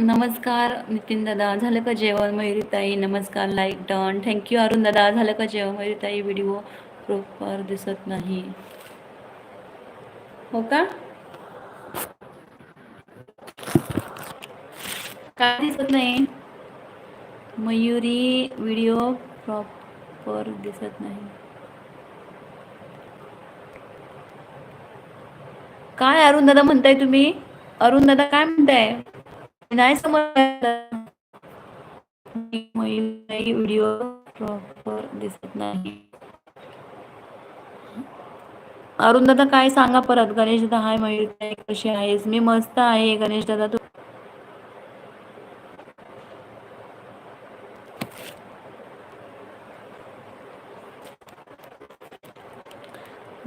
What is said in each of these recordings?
नमस्कार नितीन दादा. झालं का जेवण? मयुरीताई नमस्कार लाईक डन थँक्यू अरुण दादा. झालं का जेवण मयुरीताई? व्हिडिओ प्रॉपर दिसत नाही. हो का? काय दिसत नाही? मयुरी व्हिडिओ प्रॉपर दिसत नाही. काय अरुण दादा म्हणताय तुम्ही? अरुण दादा काय म्हणताय? नाही समज व्हिडिओ प्रॉपर दिसत नाही. अरुण दादा काय सांगा परत? गणेश दादा हाय मयूर कशी आहेस? मी मस्त आहे. गणेश दादा तू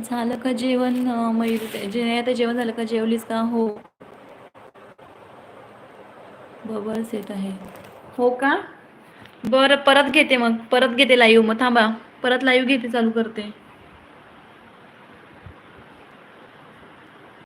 झालं का जेवण मयूर? जे आता जेवण झालं का? जेवलीस का? हो. बबल्स येत आहे. हो का? बरं परत घेते मग. परत घेते लाईव्ह मग थांबा. परत लाईव्ह घेते चालू करते.